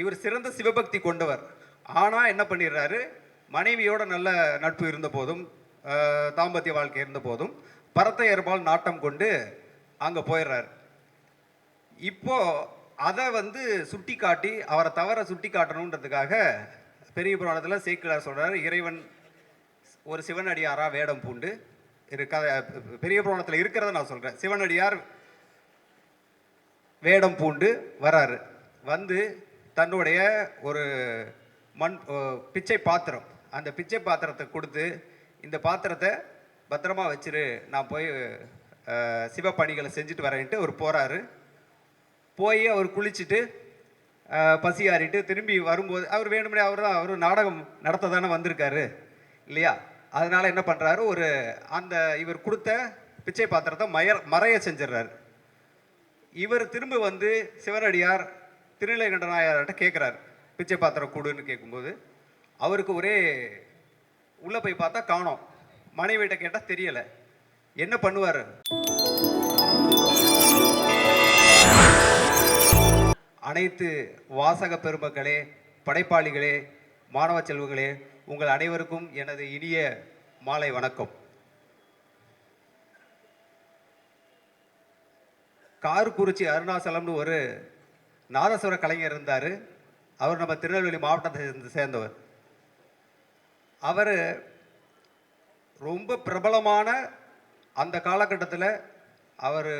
இவர் சிறந்த சிவபக்தி கொண்டவர். ஆனால் என்ன பண்ணிடுறாரு? மனைவியோட நல்ல நட்பு இருந்த போதும் தாம்பத்திய வாழ்க்கை இருந்த போதும் பரத்தையர்பால் நாட்டம் கொண்டு அங்கே போயிடுறாரு. இப்போ அதை வந்து சுட்டி காட்டி அவரை தவற சுட்டி காட்டணுன்றதுக்காக பெரிய புராணத்தில் சேக்கிழார் சொல்கிறார் இறைவன் ஒரு சிவனடியாரா வேடம் பூண்டு இருக்க பெரிய புராணத்தில் இருக்கிறத நான் சொல்கிறேன் சிவனடியார் வேடம் பூண்டு வராரு. வந்து தன்னுடைய ஒரு மண் பிச்சை பாத்திரம். அந்த பிச்சை பாத்திரத்தை கொடுத்து இந்த பாத்திரத்தை பத்திரமா வச்சிரு நான் போய் சிவப்பணிகளை செஞ்சுட்டு வரேன்ட்டு அவர் போகிறாரு போய் அவர் குளிச்சுட்டு பசி ஆறிட்டு திரும்பி வரும்போது அவர் வேணும்னே அவர் தான் அவர் நாடகம் நடத்த தானே வந்திருக்காரு இல்லையா? அதனால் என்ன பண்ணுறாரு ஒரு அந்த இவர் கொடுத்த பிச்சை பாத்திரத்தை மயர் மறைய செஞ்சிடுறாரு இவர் திரும்ப வந்து சிவனடியார் திருநிலை நடனாயார்கிட்ட கேட்குறாரு பிச்சை பாத்திரம் கொடுன்னு கேட்கும்போது அவருக்கு ஒரே உள்ளே போய் பார்த்தா காணோம் மனைவிட்ட கேட்டால் தெரியலை. என்ன பண்ணுவார்? அனைத்து வாசக பெருமக்களே படைப்பாளிகளே மாணவ செல்வங்களே உங்கள் அனைவருக்கும் எனது இனிய மாலை வணக்கம். கார்குறிச்சி அருணாசலம்னு ஒரு நாதஸ்வர கலைஞர் இருந்தார். அவர் நம்ம திருநெல்வேலி மாவட்டத்தை சேர்ந்து சேர்ந்தவர். அவர் ரொம்ப பிரபலமான அந்த காலகட்டத்தில் அவர்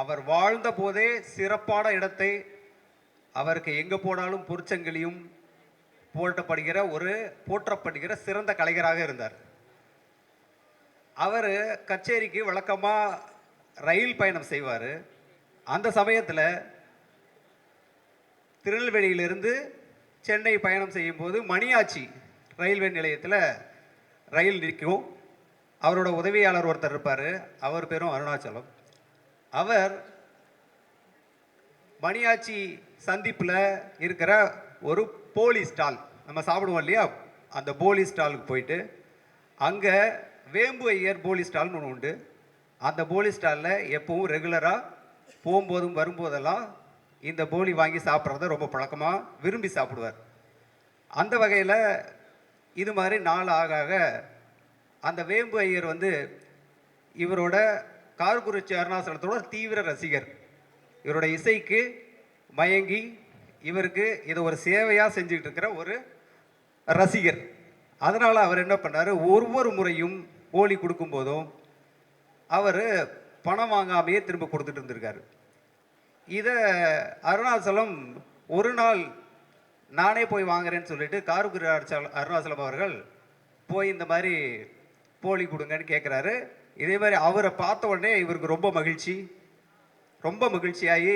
அவர் வாழ்ந்த போதே சிறப்பான இடத்தை அவருக்கு எங்கே போனாலும் பொற்சங்கிலியும் போட்டப்படுகிற ஒரு போற்றப்படுகிற சிறந்த கலைஞராக இருந்தார். அவர் கச்சேரிக்கு வழக்கமாக ரயில் பயணம் செய்வார். அந்த சமயத்தில் திருநெல்வேலியிலிருந்து சென்னை பயணம் செய்யும்போது மணியாச்சி ரயில்வே நிலையத்தில் ரயில் நிற்கும். அவரோட உதவியாளர் ஒருத்தர் இருப்பார். அவர் பேரும் அருணாச்சலம். அவர் மணியாச்சி சந்திப்பில் இருக்கிற ஒரு போலி ஸ்டால் நம்ம சாப்பிடுவோம் இல்லையா? அந்த போலி ஸ்டாலுக்கு போயிட்டு அங்கே வேம்பு ஐயர் போலி ஸ்டால்னு ஒன்று உண்டு. அந்த போலி ஸ்டாலில் எப்பவும் ரெகுலராக போகும்போதும் வரும்போதெல்லாம் இந்த போலி வாங்கி சாப்பிட்றத ரொம்ப பழக்கமாக விரும்பி சாப்பிடுவார். அந்த வகையில் இது மாதிரி நாள் ஆக ஆக அந்த வேம்பு ஐயர் வந்து இவரோட கார்குறிச்சி அருணாசலத்தோட தீவிர ரசிகர். இவரோட இசைக்கு மயங்கி இவருக்கு இதை ஒரு சேவையாக செஞ்சுக்கிட்டு இருக்கிற ஒரு ரசிகர். அதனால் அவர் என்ன பண்ணார்? ஒவ்வொரு முறையும் போலி கொடுக்கும்போதும் அவர் பணம் வாங்காமையே திரும்ப கொடுத்துட்டு இருந்திருக்காரு. இதை அருணாச்சலம் ஒரு நாள் நானே போய் வாங்குறேன்னு சொல்லிட்டு கார்குரு அருணாச்சலம் அவர்கள் போய் இந்த மாதிரி போலி கொடுங்கன்னு கேட்குறாரு இதே மாதிரி அவரை பார்த்த உடனே இவருக்கு ரொம்ப மகிழ்ச்சி. ரொம்ப மகிழ்ச்சியாகி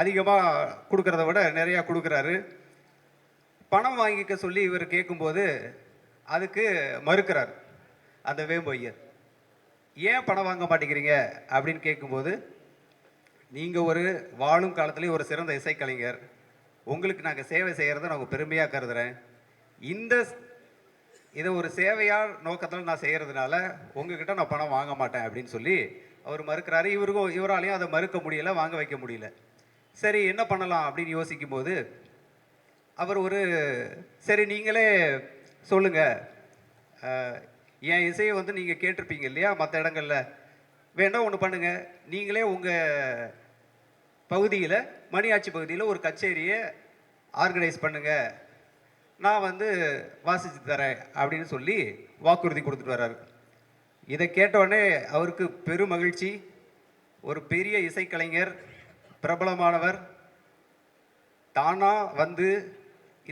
அதிகமாக கொடுக்குறத விட நிறையா கொடுக்குறாரு. பணம் வாங்கிக்க சொல்லி இவர் கேட்கும்போது அதுக்கு மறுக்கிறார். அந்த வேம்பொய்யர் ஏன் பணம் வாங்க மாட்டேங்கிறீங்க? அப்படின்னு கேட்கும்போது நீங்கள் ஒரு வாழும் காலத்துலேயே ஒரு சிறந்த இசைக்கலைஞர். உங்களுக்கு நாங்கள் சேவை செய்கிறத நாங்கள் பெருமையாக கருதுகிறேன் இந்த இதை ஒரு சேவையார் நோக்கத்தில் நான் செய்கிறதுனால உங்ககிட்ட நான் பணம் வாங்க மாட்டேன் அப்படின்னு சொல்லி அவர் மறுக்கிறாரு. இவருக்கும் இவராலையும் அதை மறுக்க முடியல வாங்க வைக்க முடியல. சரி என்ன பண்ணலாம் அப்படின்னு யோசிக்கும்போது அவர் ஒரு சரி நீங்களே சொல்லுங்கள் என் இசையை வந்து நீங்கள் கேட்டிருப்பீங்க இல்லையா? மற்ற இடங்களில். வேண்டாம் ஒன்று பண்ணுங்கள் நீங்களே உங்கள் பகுதியில் மணியாச்சி பகுதியில் ஒரு கச்சேரியை ஆர்கனைஸ் பண்ணுங்கள் நான் வந்து வாசித்து தரேன் அப்படின்னு சொல்லி வாக்குறுதி கொடுத்துட்டு வர்றாரு. இதை கேட்டவுடனே அவருக்கு பெரும் மகிழ்ச்சி ஒரு பெரிய இசைக்கலைஞர் பிரபலமானவர். தானாக வந்து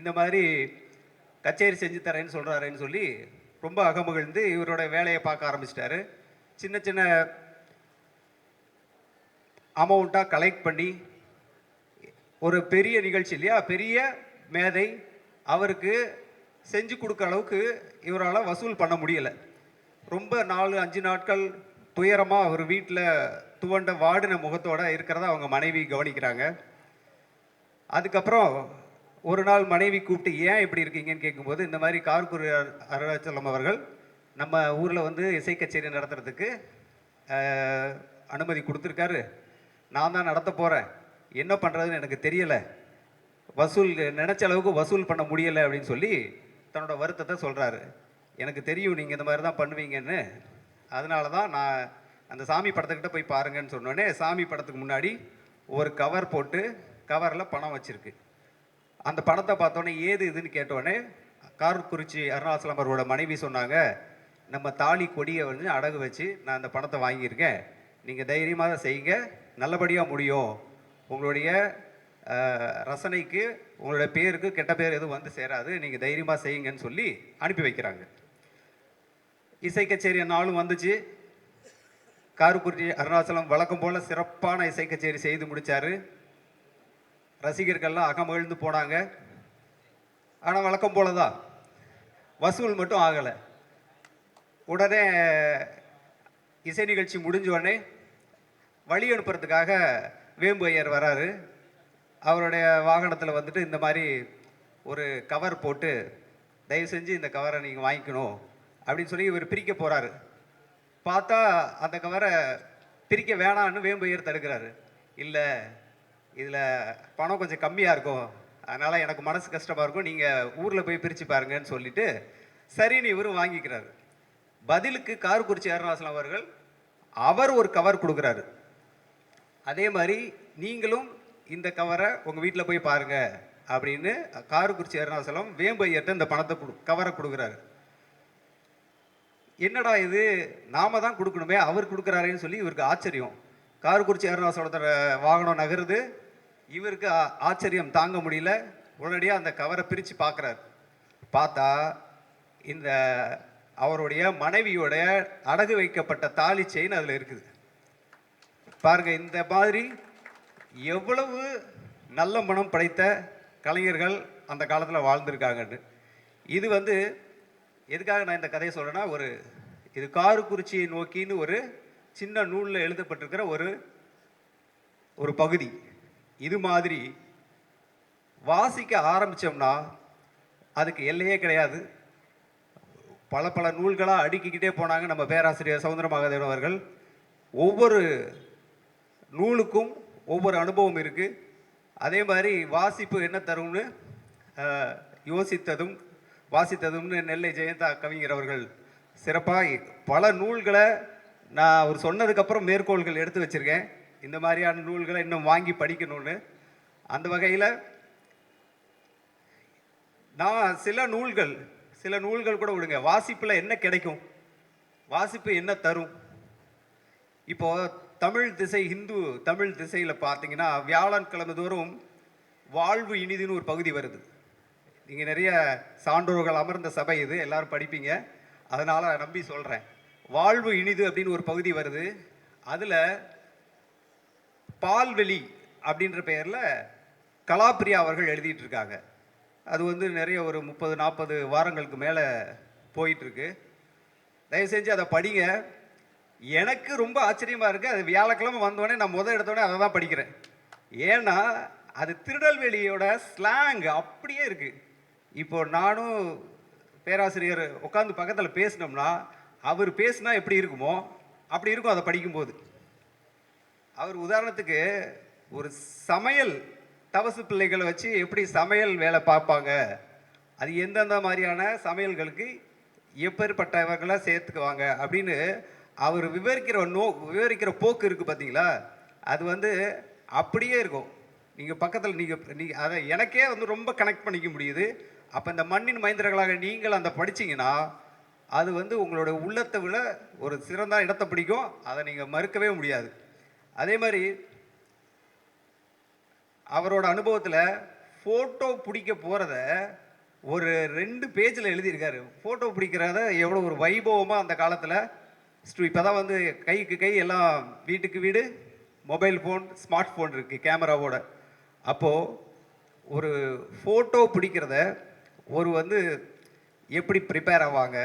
இந்த மாதிரி கச்சேரி செஞ்சு தரேன்னு சொல்கிறாருன்னு சொல்லி ரொம்ப அகமகிழ்ந்து இவரோட வேலையை பார்க்க ஆரம்பிச்சிட்டாரு. சின்ன சின்ன அமௌண்ட்டாக கலெக்ட் பண்ணி ஒரு பெரிய நிகழ்ச்சி இல்லையா? பெரிய மேதை அவருக்கு செஞ்சு கொடுக்குற அளவுக்கு இவரால் வசூல் பண்ண முடியலை. ரொம்ப நாலு அஞ்சு நாட்கள் துயரமாக அவர் வீட்டில் துவண்ட வாடின முகத்தோடு இருக்கிறத அவங்க மனைவி கவனிக்கிறாங்க. அதுக்கப்புறம் ஒரு நாள் மனைவி கூப்பிட்டு ஏன் இப்படி இருக்கீங்கன்னு கேட்கும்போது இந்த மாதிரி கார்குரு அருணாச்சலம் அவர்கள் நம்ம ஊரில் வந்து இசை கச்சேரி நடத்துறதுக்கு அனுமதி கொடுத்துருக்காரு. நான் தான் நடத்த போகிறேன் என்ன பண்ணுறதுன்னு எனக்கு தெரியலை. வசூல் நினச்ச அளவுக்கு வசூல் பண்ண முடியலை அப்படின்னு சொல்லி தன்னோட வருத்தத்தை சொல்கிறாரு எனக்கு தெரியும் நீங்கள் இந்த மாதிரி தான் பண்ணுவீங்கன்னு. அதனால தான் நான் அந்த சாமி படத்துக்கிட்ட போய் பாருங்கன்னு சொன்னோடனே சாமி படத்துக்கு முன்னாடி ஒரு கவர் போட்டு கவரில் பணம் வச்சிருக்கு. அந்த பணத்தை பார்த்தோன்னே ஏது இதுன்னு கேட்டோடனே காரக்குறிச்சி அருணாசலம் அவரோட மனைவி சொன்னாங்க நம்ம தாலி கொடியை வந்து அடகு வச்சு நான் அந்த பணத்தை வாங்கியிருக்கேன். நீங்கள் தைரியமாக தான் செய்யுங்க. நல்லபடியாக முடியும். உங்களுடைய ரசனைக்கு உங்களுடைய பேருக்கு கெட்ட பேர் எதுவும் வந்து சேராது. நீங்கள் தைரியமாக செய்யுங்கன்னு சொல்லி அனுப்பி வைக்கிறாங்க. இசை கச்சேரி நாளும் வந்துச்சு. காரக்குறிச்சி அருணாச்சலம் வழக்கம் போல் சிறப்பான இசை கச்சேரி செய்து முடித்தார் ரசிகர்கள்லாம் அகமகிழ்ந்து போனாங்க. ஆனால் வழக்கம் போல தான் வசூல் மட்டும் ஆகலை. உடனே இசை நிகழ்ச்சி முடிஞ்ச உடனே வழி அனுப்புறதுக்காக வேம்பு ஐயர் வராரு. அவருடைய வாகனத்தில் வந்துட்டு இந்த மாதிரி ஒரு கவர் போட்டு தயவு செஞ்சு இந்த கவரை நீங்கள் வாங்கிக்கணும் அப்படின்னு சொல்லி இவர் பிரிக்க போகிறாரு பார்த்தா அந்த கவரை பிரிக்க வேணான்னு வேம்பு ஐயர் தடுக்கிறாரு. இல்லை இதில் பணம் கொஞ்சம் கம்மியாக இருக்கும். அதனால் எனக்கு மனசு கஷ்டமாக இருக்கும். நீங்கள் ஊரில் போய் பிரித்து பாருங்கன்னு சொல்லிட்டு சரின்னு இவரும் வாங்கிக்கிறாரு. பதிலுக்கு காரக்குறிச்சி அருணாசலம் அவர்கள் அவர் ஒரு கவர் கொடுக்குறாரு. அதே மாதிரி நீங்களும் இந்த கவரை உங்கள் வீட்டில் போய் பாருங்கள் அப்படின்னு காரக்குறிச்சி அருணாசலம் வேம்பையர்கிட்ட இந்த பணத்தை கொடு கவரை கொடுக்குறாரு. என்னடா இது? நாம தான் கொடுக்கணுமே அவர் கொடுக்குறாருன்னு சொல்லி இவருக்கு ஆச்சரியம். காரக்குறிச்சி அருணாசலத்தோட வாகனம் நகருது. இவருக்கு ஆச்சரியம் தாங்க முடியல. உடனடியாக அந்த கவரை பிரித்து பார்க்குறாரு பார்த்தா இந்த அவருடைய மனைவியோட அடகு வைக்கப்பட்ட தாலி செயின் அதில் இருக்குது. பாருங்க இந்த மாதிரி எவ்வளவு நல்ல மனம் படைத்த கலைஞர்கள் அந்த காலத்தில் வாழ்ந்திருக்காங்கன்னு இது வந்து எதுக்காக நான் இந்த கதையை சொல்கிறேன்னா ஒரு இது காரக்குறிச்சியை நோக்கின்னு ஒரு சின்ன நூலில் எழுதப்பட்டிருக்கிற ஒரு ஒரு பகுதி. இது மாதிரி வாசிக்க ஆரம்பித்தோம்னா அதுக்கு எல்லையே கிடையாது. பல பல நூல்களாக அடுக்கிக்கிட்டே போனாங்க நம்ம பேராசிரியர் சவுந்தர மகாதேவன் அவர்கள். ஒவ்வொரு நூலுக்கும் ஒவ்வொரு அனுபவம் இருக்குது அதே மாதிரி வாசிப்பு என்ன தரும்னு யோசித்ததும் வாசித்ததும்னு நெல்லை ஜெயந்தா கவிஞர் அவர்கள் சிறப்பாக பல நூல்களை நான் அவர் சொன்னதுக்கப்புறம் மேற்கோள்கள் எடுத்து வச்சுருக்கேன். இந்த மாதிரியான நூல்களை இன்னும் வாங்கி படிக்கணும்னு. அந்த வகையில் நான் சில நூல்கள் சில நூல்கள் கூட விடுங்க. வாசிப்பில் என்ன கிடைக்கும்? வாசிப்பு என்ன தரும்? இப்போது தமிழ் திசை ஹிந்து தமிழ் திசையில் பார்த்தீங்கன்னா வியாழன்கிழமை தோறும் வாழ்வு இனிதுன்னு ஒரு பகுதி வருது. நீங்கள் நிறைய சான்றோர்கள் அமர்ந்த சபை இது எல்லாரும் படிப்பீங்க. அதனால் நம்பி சொல்கிறேன் வாழ்வு இனிது அப்படின்னு ஒரு பகுதி வருது. அதில் பால்வெளி அப்படின்ற பெயரில் கலாப்பிரியா அவர்கள் எழுதிட்டு இருக்காங்க அது வந்து நிறைய ஒரு முப்பது நாற்பது வாரங்களுக்கு மேலே போயிட்டுருக்கு. தயவு செஞ்சு அதை படிங்க. எனக்கு ரொம்ப ஆச்சரியமாக இருக்குது அது வியாழக்கிழமை வந்தோடனே நான் முதல் எடுத்தோடனே அதை தான் படிக்கிறேன். ஏன்னா அது திருநெல்வேலியோட ஸ்லாங் அப்படியே இருக்குது இப்போ நானும் பேராசிரியர் உட்காந்து பக்கத்தில் பேசினோம்னா அவர் பேசினா எப்படி இருக்குமோ அப்படி இருக்கும் அதை படிக்கும்போது. அவர் உதாரணத்துக்கு ஒரு சமையல் தவசு பிள்ளைகளை வச்சு எப்படி சமையல் வேலை பார்ப்பாங்க? அது எந்தெந்த மாதிரியான சமையல்களுக்கு எப்பேற்பட்டவர்களை சேர்த்துக்குவாங்க? அப்படின்னு அவர் விவரிக்கிற நோ விவரிக்கிற போக்கு இருக்குது பார்த்தீங்களா அது வந்து அப்படியே இருக்கும். நீங்கள் பக்கத்தில் நீங்கள் நீங்கள் அதை எனக்கே வந்து ரொம்ப கனெக்ட் பண்ணிக்க முடியுது. அப்போ இந்த மண்ணின் மைந்தர்களாக நீங்கள் அந்த படிச்சீங்கன்னா அது வந்து உங்களோட உள்ளத்தை விட ஒரு சிறந்த இடத்தை பிடிக்கும். அதை நீங்கள் மறுக்கவே முடியாது. அதே மாதிரி அவரோட அனுபவத்தில் ஃபோட்டோ பிடிக்க போகிறத ஒரு ரெண்டு பேஜில் எழுதியிருக்காரு. ஃபோட்டோ பிடிக்கிறத எவ்வளோ ஒரு வைபவமாக அந்த காலத்தில் இப்போ தான் வந்து கைக்கு கை எல்லாம் வீட்டுக்கு வீடு மொபைல் ஃபோன் ஸ்மார்ட் ஃபோன் இருக்குது கேமராவோட அப்போது ஒரு ஃபோட்டோ பிடிக்கிறத ஒரு வந்து எப்படி ப்ரிப்பேர் ஆவாங்க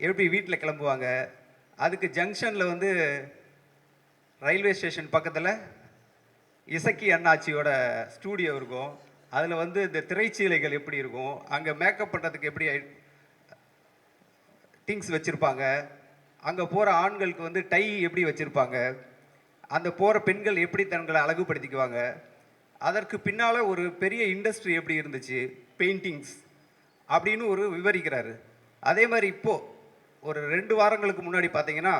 எப்படி வீட்டில் கிளம்புவாங்க அதுக்கு ஜங்ஷனில் வந்து ரயில்வே ஸ்டேஷன் பக்கத்தில் இசக்கி அண்ணாச்சியோட ஸ்டூடியோ இருக்கும். அதில் வந்து இந்த திரைச்சீலைகள் எப்படி இருக்கும் அங்கே மேக்கப் பண்ணுறதுக்கு எப்படி திங்ஸ் வச்சுருப்பாங்க அங்கே போகிற ஆண்களுக்கு வந்து டை எப்படி வச்சுருப்பாங்க? அந்த போகிற பெண்கள் எப்படி தங்களை அழகுபடுத்திக்குவாங்க? அதற்கு பின்னால் ஒரு பெரிய இண்டஸ்ட்ரி எப்படி இருந்துச்சு? பெயிண்டிங்ஸ் அப்படின்னு ஒரு விவரிக்கிறாரு. அதே மாதிரி இப்போது ஒரு ரெண்டு வாரங்களுக்கு முன்னாடி பார்த்தீங்கன்னா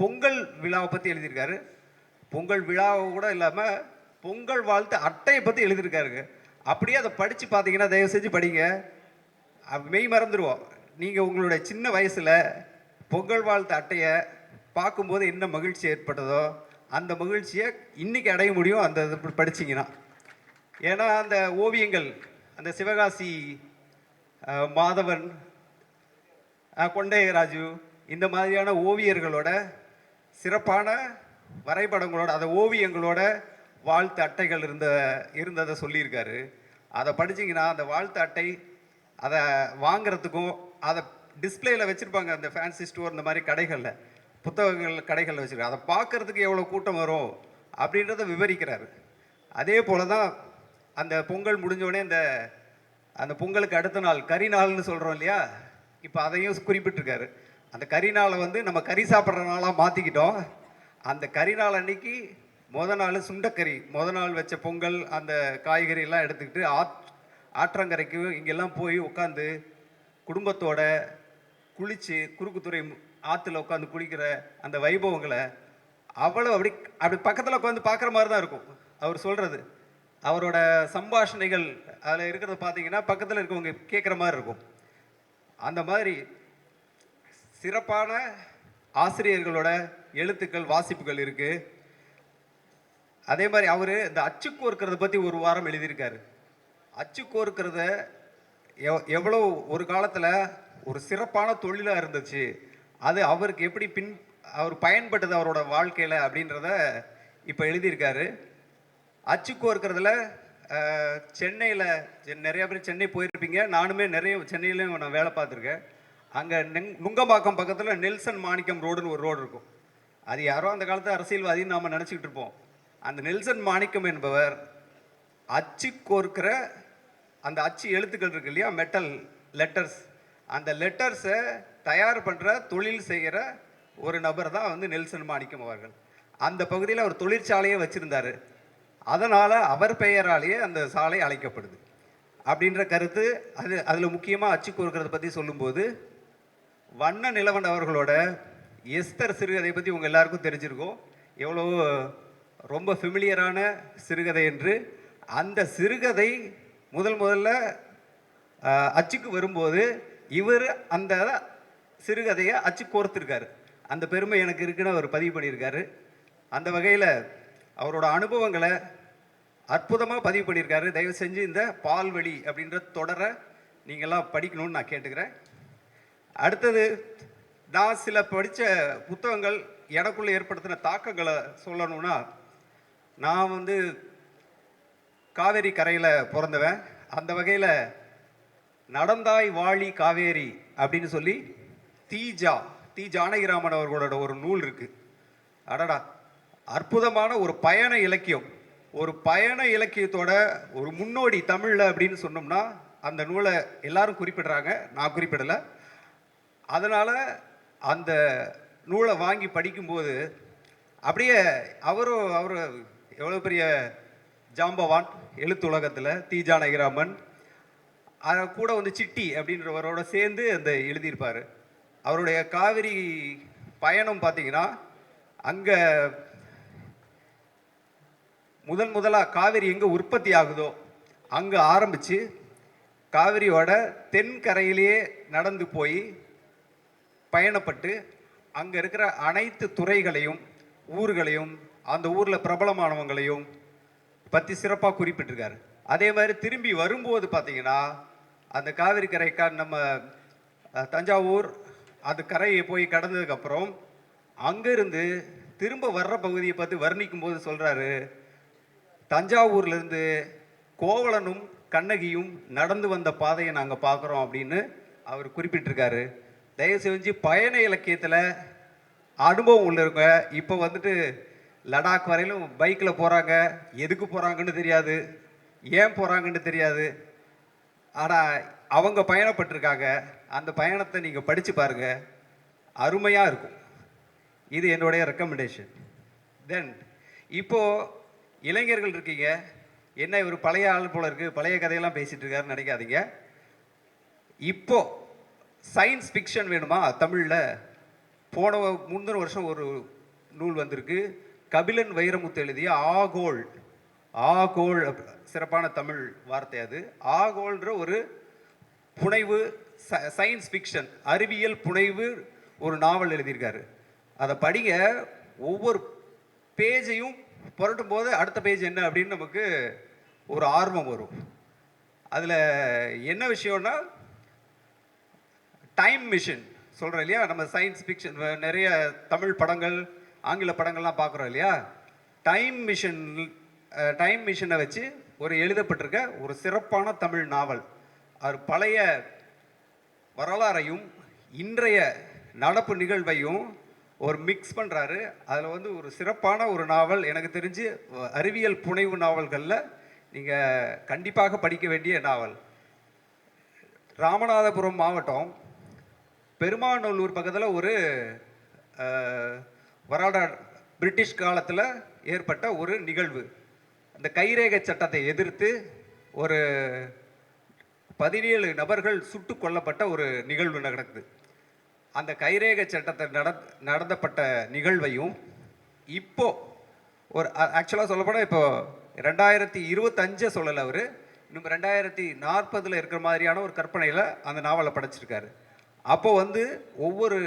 பொங்கல் விழாவை பற்றி எழுதியிருக்காரு. பொங்கல் விழாவை கூட இல்லாமல் பொங்கல் வாழ்த்து அட்டையை பற்றி எழுதியிருக்காருங்க. அப்படியே அதை படித்து பார்த்தீங்கன்னா தயவு செஞ்சு படிங்க. மெய் மறந்துடுவோம் நீங்கள் உங்களுடைய சின்ன வயசில் பொங்கல் வாழ்த்து அட்டையை பார்க்கும்போது என்ன மகிழ்ச்சி ஏற்பட்டதோ அந்த மகிழ்ச்சியை இன்னைக்கு அடைய முடியும் அந்த இது படிச்சிங்கன்னா. ஏன்னா அந்த ஓவியங்கள் அந்த சிவகாசி மாதவன் கொண்டையராஜு இந்த மாதிரியான ஓவியர்களோட சிறப்பான வரைபடங்களோட அந்த ஓவியங்களோட வாழ்த்து அட்டைகள் இருந்த இருந்ததை சொல்லியிருக்காரு. அதை படிச்சிங்கன்னா அந்த வாழ்த்து அட்டை அதை வாங்குறதுக்கும் அதை டிஸ்பிளேயில் வச்சுருப்பாங்க அந்த ஃபேன்சி ஸ்டோர் இந்த மாதிரி கடைகளில். புத்தகங்கள் கடைகளில் வச்சுருக்காங்க அதை பார்க்கறதுக்கு எவ்வளோ கூட்டம் வரும் அப்படின்றத விவரிக்கிறாரு. அதே போல தான் அந்த பொங்கல் முடிஞ்சோடனே அந்த இந்த அந்த பொங்கலுக்கு அடுத்த நாள் கறி நாள்னு சொல்கிறோம் இல்லையா? இப்போ அதையும் குறிப்பிட்டிருக்காரு. அந்த கறி நாளை வந்து நம்ம கறி சாப்பிட்ற நாளாக மாற்றிக்கிட்டோம் அந்த கறி நாள் அன்னைக்கு முத நாள் சுண்டக்கறி முத நாள் வச்ச பொங்கல் அந்த காய்கறி எல்லாம் எடுத்துக்கிட்டு ஆத் ஆற்றங்கரைக்கு இங்கெல்லாம் போய் உட்காந்து குடும்பத்தோட குளித்து குறுக்குத்துறை ஆற்றுல உட்காந்து குளிக்கிற அந்த வைபவங்களை அவ்வளோ அப்படி அப்படி பக்கத்தில் உட்காந்து பார்க்குற மாதிரி தான் இருக்கும். அவர் சொல்கிறது அவரோட சம்பாஷணைகள் அதில் இருக்கிறத பார்த்தீங்கன்னா பக்கத்தில் இருக்கவங்க கேட்குற மாதிரி இருக்கும். அந்த மாதிரி சிறப்பான ஆசிரியர்களோட எழுத்துக்கள் வாசிப்புகள் இருக்குது அதே மாதிரி அவர் இந்த அச்சு கோர்க்கிறத பற்றி ஒரு வாரம் எழுதியிருக்காரு. அச்சு கோர்க்கிறத எவ் எவ்வளோ ஒரு காலத்தில் ஒரு சிறப்பான தொழிலாக இருந்துச்சு. அது அவருக்கு எப்படி பின் அவர் பயன்பட்டது அவரோட வாழ்க்கையில் அப்படின்றத இப்போ எழுதியிருக்காரு. அச்சு இருக்கிறதுல சென்னையில் நிறைய பேர் சென்னை போயிருப்பீங்க. நானுமே நிறைய சென்னையிலையும் நான் வேலை பார்த்துருக்கேன். அங்கே நெங் நுங்கம்பாக்கம் பக்கத்தில் நெல்சன் மாணிக்கம் ரோடுன்னு ஒரு ரோடு இருக்கும். அது யாரோ அந்த காலத்து அரசியல்வாதின்னு நாம் நினச்சிக்கிட்டு இருப்போம். அந்த நெல்சன் மாணிக்கம் என்பவர் அச்சு கோர்க்கிற அந்த அச்சு எழுத்துக்கள் இருக்கு இல்லையா? மெட்டல் லெட்டர்ஸ் அந்த லெட்டர்ஸை தயார் பண்ணுற தொழில் செய்கிற ஒரு நபர் தான் வந்து நெல்சன் மாணிக்கம் அவர்கள். அந்த பகுதியில் அவர் தொழிற்சாலையை வச்சுருந்தாரு. அதனால் அவர் பெயராலேயே அந்த சாலை அழைக்கப்படுது. அப்படின்ற கருத்து அது அதில் முக்கியமாக அச்சு கோர்க்கிறத பற்றி சொல்லும்போது வண்ண நிலவன் அவர்களோட எஸ்தர் சிறுகதை பற்றி உங்கள் எல்லாருக்கும் தெரிஞ்சிருக்கோம். எவ்வளோ ரொம்ப ஃபெமிலியரான சிறுகதை என்று. அந்த சிறுகதை முதல் முதல்ல அச்சுக்கு வரும்போது இவர் அந்த சிறுகதையை அச்சு கோர்த்திருக்காரு. அந்த பெருமை எனக்கு இருக்குன்னு அவர் பதிவு பண்ணியிருக்காரு. அந்த வகையில் அவரோட அனுபவங்களை அற்புதமாக பதிவு பண்ணியிருக்காரு. தயவு செஞ்சு இந்த பால்வழி அப்படின்ற தொடரை நீங்கள்லாம் படிக்கணும்னு நான் கேட்டுக்கிறேன். அடுத்தது நான் சில படித்த புத்தகங்கள் எனக்குள்ளே ஏற்படுத்தின தாக்கங்களை சொல்லணும்னா நான் வந்து காவேரி கரையில் பிறந்தவன். அந்த வகையில் நடந்தாய் வாழி காவேரி அப்படின்னு சொல்லி தீஜா தி ஜானகிராமன் அவர்களோட ஒரு நூல் இருக்கு. அடடா அற்புதமான ஒரு பயண இலக்கியம். ஒரு பயண இலக்கியத்தோட ஒரு முன்னோடி தமிழில் அப்படின்னு சொன்னோம்னா அந்த நூலை எல்லாரும் குறிப்பிடுறாங்க. நான் குறிப்பிடலை. அதனால் அந்த நூலை வாங்கி படிக்கும்போது அப்படியே அவரும் அவர் எவ்வளோ பெரிய ஜாம்பவான் எழுத்துலகத்தில் தி ஜானகிராமன் அதை கூட வந்து சிட்டி அப்படின்றவரோட சேர்ந்து அந்த எழுதியிருப்பார். அவருடைய காவிரி பயணம் பார்த்தீங்கன்னா அங்கே முதன் முதலாக காவிரி எங்கே உற்பத்தி ஆகுதோ அங்கே ஆரம்பித்து காவிரியோட தென்கரையிலேயே நடந்து போய் பயணப்பட்டு அங்கே இருக்கிற அனைத்து துறைகளையும் ஊர்களையும் அந்த ஊரில் பிரபலமானவங்களையும் பற்றி சிறப்பாக குறிப்பிட்டிருக்காரு. அதே மாதிரி திரும்பி வரும்போது பார்த்தீங்கன்னா அந்த காவிரி கரைக்கா நம்ம தஞ்சாவூர் அது கரையை போய் கடந்ததுக்கப்புறம் அங்கேருந்து திரும்ப வர்ற பகுதியை பார்த்து வர்ணிக்கும் போது சொல்கிறாரு தஞ்சாவூர்லேருந்து கோவலனும் கண்ணகியும் நடந்து வந்த பாதையை நாங்கள் பார்க்குறோம் அப்படின்னு அவர் குறிப்பிட்டிருக்காரு. தயவு செஞ்சு பயண இலக்கியத்தில் அனுபவம் உள்ளவங்க இப்போ வந்துட்டு லடாக் வரையிலும் பைக்கில் போகிறாங்க எதுக்கு போகிறாங்கன்னு தெரியாது ஏன் போகிறாங்கன்னு தெரியாது ஆனால் அவங்க பயணப்பட்டிருக்காங்க. அந்த பயணத்தை நீங்கள் படித்து பாருங்கள் அருமையாக இருக்கும். இது என்னுடைய ரெக்கமெண்டேஷன் தென் இப்போது இளைஞர்கள் இருக்கீங்க. என்ன இவர் பழைய ஆள் போல இருக்குது பழைய கதையெல்லாம் பேசிகிட்டு இருக்காருன்னு நினைக்காதீங்க. இப்போது சயின்ஸ் ஃபிக்ஷன் வேணுமா? தமிழில் போன முந்தின வருஷம் ஒரு நூல் வந்திருக்கு. கபிலன் வைரமுத்து எழுதிய ஆகோல் ஆகோல் சிறப்பான தமிழ் வார்த்தை அது. ஆகோல்ன்ற ஒரு புனைவு சயின்ஸ் ஃபிக்ஷன் அறிவியல் புனைவு ஒரு நாவல் எழுதியிருக்காரு. அதை படிங்க ஒவ்வொரு பேஜையும் புரட்டும் போது அடுத்த பேஜ் என்ன அப்படின்னு நமக்கு ஒரு ஆர்வம் வரும். அதில் என்ன விஷயம்னா டைம் மிஷின் சொல்கிறோம் இல்லையா? நம்ம சயின்ஸ் ஃபிக்ஷன் நிறைய தமிழ் படங்கள் ஆங்கில படங்கள்லாம் பார்க்குறோம் இல்லையா? டைம் மிஷன் டைம் மிஷினை வச்சு ஒரு எழுதப்பட்டிருக்க ஒரு சிறப்பான தமிழ் நாவல். அவர் பழைய வரலாறையும் இன்றைய நடப்பு நிகழ்வையும் ஒரு மிக்ஸ் பண்ணுறாரு அதில் வந்து ஒரு சிறப்பான ஒரு நாவல் எனக்கு தெரிஞ்சு அறிவியல் புனைவு நாவல்களில் நீங்கள் கண்டிப்பாக படிக்க வேண்டிய நாவல். ராமநாதபுரம் மாவட்டம் பெருமாநல்லூர் பக்கத்தில் ஒரு வராடா பிரிட்டிஷ் காலத்தில் ஏற்பட்ட ஒரு நிகழ்வு. அந்த கைரேகை சட்டத்தை எதிர்த்து ஒரு பதினேழு நபர்கள் சுட்டு கொல்லப்பட்ட ஒரு நிகழ்வு நடக்குது. அந்த கைரேகை சட்டத்தை நட நடந்தப்பட்ட நிகழ்வையும் இப்போ ஒரு ஆக்சுவலாக சொல்லப்போனால் இப்போ ரெண்டாயிரத்தி இருபத்தஞ்சை சொல்லலை அவர். இன்னும் ரெண்டாயிரத்தி நாற்பதில் இருக்கிற மாதிரியான ஒரு கற்பனையில் அந்த நாவலை படைச்சிருக்காரு. அப்போ வந்து ஒவ்வொரு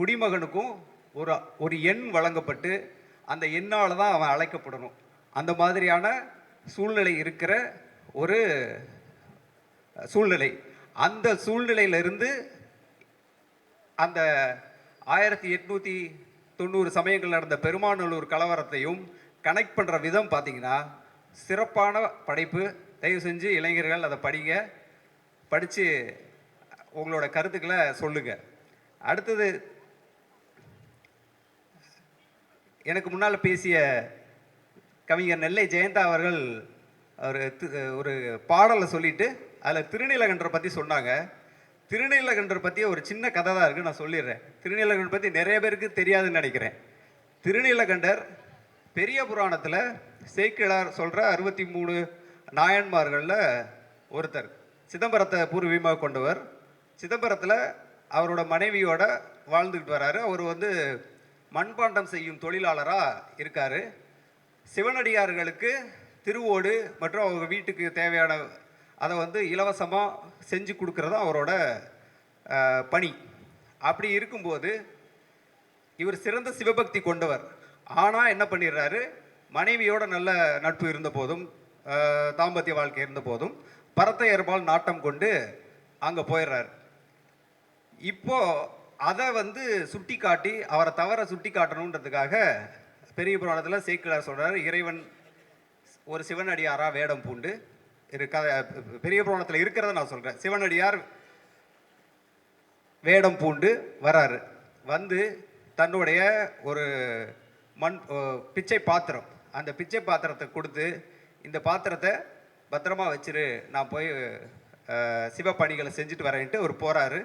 குடிமகனுக்கும் ஒரு ஒரு எண் வழங்கப்பட்டு அந்த எண்ணால் தான் அவன் அழைக்கப்படணும். அந்த மாதிரியான சூழ்நிலை இருக்கிற ஒரு சூழ்நிலை. அந்த சூழ்நிலையிலிருந்து அந்த ஆயிரத்தி எட்நூற்றி தொண்ணூறு சமயங்கள் நடந்த பெருமாநல்லூர் கலவரத்தையும் கனெக்ட் பண்ணுற விதம் பார்த்தீங்கன்னா சிறப்பான படைப்பு. தயவு செஞ்சு இளைஞர்கள் அதை படிங்க. படித்து உங்களோட கருத்துக்களை சொல்லுங்கள் அடுத்தது எனக்கு முன்னால் பேசிய கவிஞர் நெல்லை ஜெயந்தா அவர்கள் ஒரு தி- ஒரு பாடலை சொல்லிட்டு அதில் திருநீலகண்டரை பற்றி சொன்னாங்க. திருநீலகண்டர் பற்றி ஒரு சின்ன கதை தான் இருக்குது நான் சொல்லிடுறேன். திருநீலகண்டர் பற்றி நிறைய பேருக்கு தெரியாதுன்னு நினைக்கிறேன். திருநீலகண்டர் பெரிய புராணத்தில் சேக்கிழார் சொல்கிற அறுபத்தி மூணு நாயன்மார்களில் ஒருத்தர் சிதம்பரத்தை பூர்வீகமாக கொண்டவர். சிதம்பரத்தில் அவரோட மனைவியோட வாழ்ந்துக்கிட்டு வராரு. அவர் வந்து மண்பாண்டம் செய்யும் தொழிலாளராக இருக்கார். சிவனடியார்களுக்கு திருவோடு மற்றும் அவங்க வீட்டுக்கு தேவையான அதை வந்து இலவசமாக செஞ்சு கொடுக்கறது அவரோட பணி. அப்படி இருக்கும்போது இவர் சிறந்த சிவபக்தி கொண்டவர். ஆனால் என்ன பண்ணிடுறாரு? மனைவியோட நல்ல நட்பு இருந்த போதும் தாம்பத்திய வாழ்க்கை இருந்த போதும் பரத்தையர்பால் நாட்டம் கொண்டு அங்கே போயிடுறாரு. இப்போ அதை வந்து சுட்டி காட்டி அவரை தவற சுட்டி காட்டணுன்றதுக்காக பெரிய புராணத்தில் சேக்கிழார் சொல்கிறார் இறைவன் ஒரு சிவனடியாரா வேடம் பூண்டு இருக்க பெரிய புராணத்தில் இருக்கிறத நான் சொல்கிறேன் சிவனடியார் வேடம் பூண்டு வராரு. வந்து தன்னுடைய ஒரு மண் பிச்சை பாத்திரம் அந்த பிச்சை பாத்திரத்தை கொடுத்து இந்த பாத்திரத்தை பத்திரமா வச்சிரு நான் போய் சிவ பணிகளை செஞ்சுட்டு வரேன்ட்டு அவர் போகிறாரு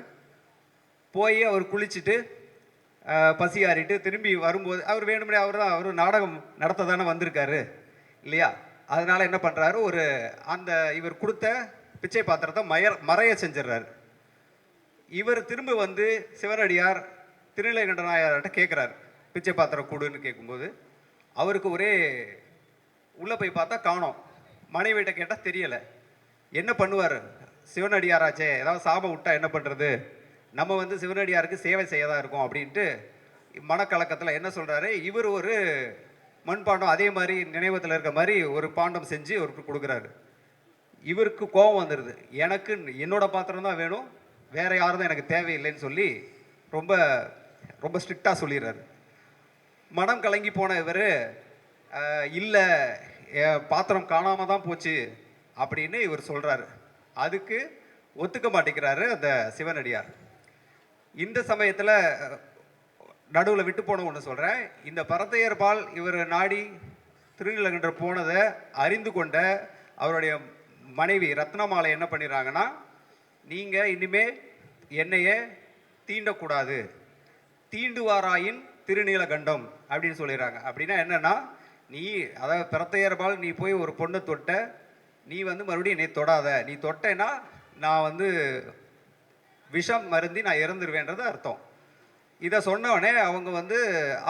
போய் அவர் குளிச்சுட்டு பசியாறிட்டு பசி ஆறிட்டு திரும்பி வரும்போது அவர் வேணும்னே அவர் தான் அவர் நாடகம் நடத்த தானே வந்திருக்காரு இல்லையா? அதனால் என்ன பண்ணுறாரு ஒரு அந்த இவர் கொடுத்த பிச்சை பாத்திரத்தை மயர் மறைய செஞ்சிடுறாரு. இவர் திரும்ப வந்து சிவனடியார் திருநிலை நடனாயார்கிட்ட கேட்குறாரு பிச்சை பாத்திரம் கொடுன்னு கேட்கும்போது அவருக்கு ஒரே உள்ளே போய் பார்த்தா காணோம். மனைவிட்ட கேட்டால் தெரியலை. என்ன பண்ணுவார்? சிவனடியாராச்சே ஏதாவது சாபம் விட்டா என்ன பண்ணுறது நம்ம வந்து சிவனடியாருக்கு சேவை செய்ய தான் இருக்கோம் அப்படின்ட்டு மனக்கலக்கத்தில் என்ன சொல்கிறாரு இவர் ஒரு மண்பாண்டம் அதே மாதிரி நினைவத்தில் இருக்க மாதிரி ஒரு பாண்டம் செஞ்சு ஒரு கொடுக்குறாரு. இவருக்கு கோபம் வந்துடுது எனக்கு என்னோட பாத்திரம் தான் வேணும். வேற யாரும் தான் எனக்கு தேவையில்லைன்னு சொல்லி ரொம்ப ரொம்ப ஸ்ட்ரிக்டாக சொல்லிடுறாரு. மனம் கலங்கி போன இவர் இல்லை என் பாத்திரம் காணாமல் தான் போச்சு அப்படின்னு இவர் சொல்கிறாரு அதுக்கு ஒத்துக்க மாட்டேங்கிறாரு அந்த சிவனடியார். இந்த சமயத்தில் நடுவில் விட்டு போன ஒன்று சொல்கிறேன் இந்த பரத்தையர் பால் இவர் நாடி திருநிலகன்ற போனதை அறிந்து கொண்ட அவருடைய மனைவி ரத்னமாலை என்ன பண்ணிடுறாங்கன்னா நீங்கள் இனிமே என்னையே தீண்டக்கூடாது. தீண்டுவாராயின் திருநீலகண்டம் அப்படின்னு சொல்லிடுறாங்க அப்படின்னா என்னென்னா நீ அதாவது பிரத்தையர்பால் நீ போய் ஒரு பொண்ணை தொட்ட நீ வந்து மறுபடியும் என்னை தொடாத. நீ தொட்டேன்னா நான் வந்து விஷம் மருந்தி நான் இறந்துருவேன்றது அர்த்தம். இதை சொன்னவொடனே அவங்க வந்து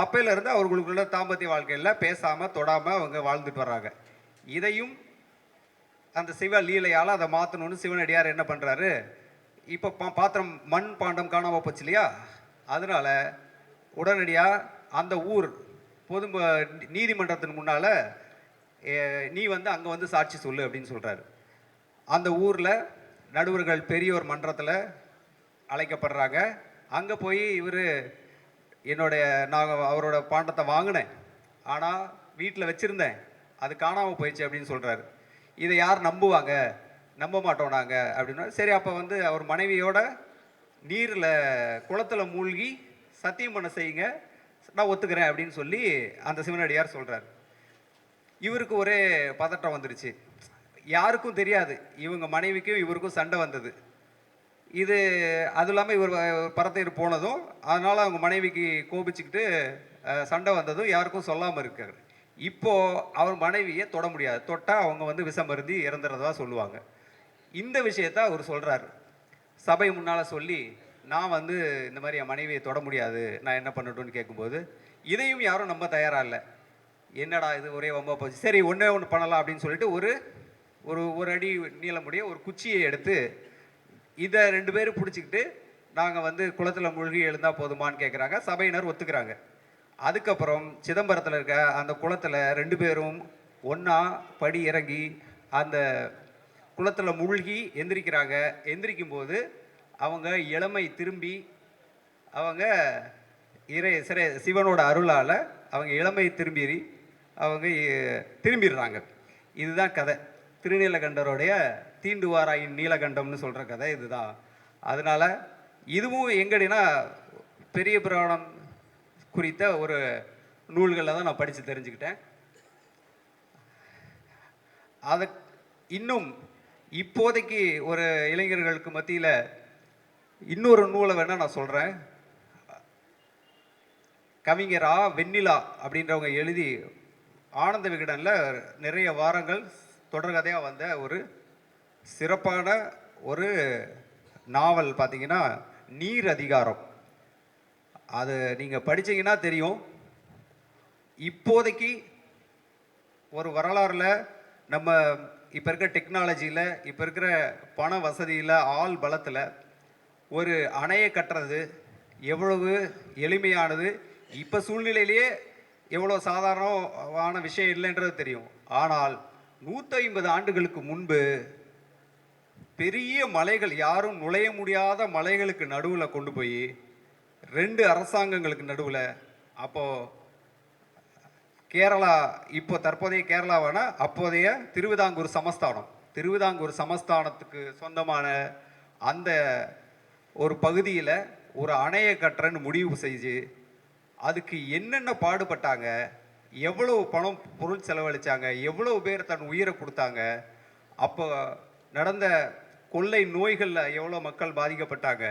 அப்பையிலேருந்து அவர்களுக்குள்ள தாம்பத்திய வாழ்க்கையில் பேசாமல் தொடாமல் அவங்க வாழ்ந்துட்டு வர்றாங்க. இதையும் அந்த சிவ லீலையால் அதை மாற்றணும்னு சிவனடியார் என்ன பண்ணுறாரு இப்போ பா பாத்திரம் மண் பாண்டம் காணாமல் போச்சு இல்லையா? அதனால் உடனடியாக அந்த ஊர் பொது நீதிமன்றத்தின் முன்னால் நீ வந்து அங்கே வந்து சாட்சி சொல்லு அப்படின்னு சொல்கிறாரு அந்த ஊரில் நடுவர்கள் பெரியோர் மன்றத்தில் அழைக்கப்படுறாங்க. அங்கே போய் இவர் என்னுடைய நான் அவரோட பாண்டத்தை வாங்கினேன். ஆனால் வீட்டில் வச்சுருந்தேன். அது காணாமல் போயிடுச்சு அப்படின்னு சொல்கிறாரு இதை யார் நம்புவாங்க? நம்ப மாட்டோம் நாங்கள் அப்படின்னா. சரி அப்போ வந்து அவர் மனைவியோட நீரில் குளத்தில் மூழ்கி சத்தியம் பண்ண செய்யுங்க. நான் ஒத்துக்கிறேன் அப்படின்னு சொல்லி அந்த சிவனடியார் சொல்கிறார் இவருக்கு ஒரே பதட்டம் வந்துருச்சு. யாருக்கும் தெரியாது. இவங்க மனைவிக்கும் இவருக்கும் சண்டை வந்தது. இது அது இல்லாமல் இவர் பரத்தையர் போனதும் அதனால் அவங்க மனைவிக்கு கோபிச்சுக்கிட்டு சண்டை வந்ததும் யாருக்கும் சொல்லாமல் இருக்கார். இப்போ அவர் மனைவியை தொட முடியாது. தொட்டால் அவங்க வந்து விஷம் அருந்தி இறந்துறதா சொல்லுவாங்க. இந்த விஷயத்த அவர் சொல்கிறாரு சபை முன்னால் சொல்லி நான் வந்து இந்த மாதிரி என் மனைவியை தொட முடியாது. நான் என்ன பண்ணட்டும்னு கேட்கும்போது இதையும் யாரும் நம்ம தயாராக இல்லை. என்னடா இது ஒரே வம்பா போச்சு. சரி ஒன்றே ஒன்று பண்ணலாம் அப்படின்னு சொல்லிட்டு ஒரு ஒரு ஒரு அடி நீளமுடைய ஒரு குச்சியை எடுத்து இதை ரெண்டு பேரும் பிடிச்சிக்கிட்டு நாங்கள் வந்து குளத்தில் மூழ்கி எழுந்தா போதுமான்னு கேட்குறாங்க சபையினர் ஒத்துக்கிறாங்க. அதுக்கப்புறம் சிதம்பரத்தில் இருக்க அந்த குளத்தில் ரெண்டு பேரும் ஒன்றா படி இறங்கி அந்த குளத்தில் மூழ்கி எந்திரிக்கிறாங்க. எந்திரிக்கும் போது அவங்க இளமை திரும்பி அவங்க இறை சிறை சிவனோட அருளால் அவங்க இளமை திரும்பி அவங்க திரும்பிடுறாங்க. இதுதான் கதை. திருநீலகண்டருடைய தீண்டுவாராயின் நீலகண்டம்னு சொல்கிற கதை இதுதான். அதனால் இதுவும் எங்கடினா பெரிய புராணம் குறித்த ஒரு நூல்களில் தான் நான் படித்து தெரிஞ்சுக்கிட்டேன். அதை இன்னும் இப்போதைக்கு ஒரு இளைஞர்களுக்கு மத்தியில் இன்னொரு நூலை வேணால் நான் சொல்கிறேன் கவிஞரா வெண்ணிலா அப்படின்றவங்க எழுதி ஆனந்த விகடனில் நிறைய வாரங்கள் தொடர்கதையாக வந்த ஒரு சிறப்பான ஒரு நாவல் பார்த்தீங்கன்னா நீர் அதிகாரம். அது நீங்கள் படிச்சீங்கன்னா தெரியும். இப்போதைக்கு ஒரு வரலாறில் நம்ம இப்போ இருக்கிற டெக்னாலஜியில் இப்போ இருக்கிற பண வசதியில் ஆள் பலத்தில் ஒரு அணையை கட்டுறது எவ்வளவு எளிமையானது. இப்போ சூழ்நிலையிலேயே எவ்வளோ சாதாரணமான விஷயம் இல்லைன்றது தெரியும். ஆனால் நூற்றி ஐம்பது ஆண்டுகளுக்கு முன்பு பெரிய மலைகள் யாரும் நுழைய முடியாத மலைகளுக்கு நடுவில் கொண்டு போய் ரெண்டு அரசாங்கங்களுக்கு நடுவில் அப்போது கேரளா இப்போ தற்போதைய கேரளாவான அப்போதைய திருவிதாங்கூர் சமஸ்தானம். திருவிதாங்கூர் சமஸ்தானத்துக்கு சொந்தமான அந்த ஒரு பகுதியில் ஒரு அணையை கட்டுறன்னு முடிவு செஞ்சு அதுக்கு என்னென்ன பாடுபட்டாங்க எவ்வளவு பணம் பொருள் செலவழிச்சாங்க எவ்வளவு பேர் தன் உயிரை கொடுத்தாங்க அப்போ நடந்த கொள்ளை நோய்களில் எவ்வளோ மக்கள் பாதிக்கப்பட்டாங்க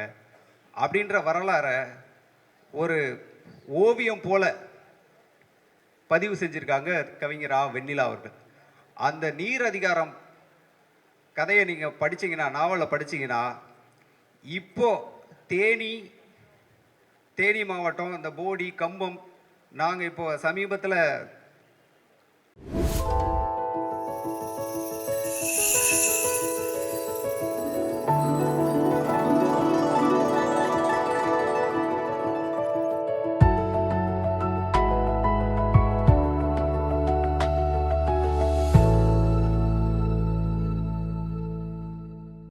அப்படின்ற வரலாறை ஒரு ஓவியம் போல பதிவு செஞ்சுருக்காங்க கவிஞர் ஆ. வெண்ணிலா அவர்கள். அந்த நீர் அதிகாரம் கதையை நீங்கள் படிச்சீங்கன்னா நாவலில் படிச்சீங்கன்னா இப்போ தேனி தேனி மாவட்டம் இந்த போடி கம்பம் நாங்கள் இப்போ சமீபத்தில்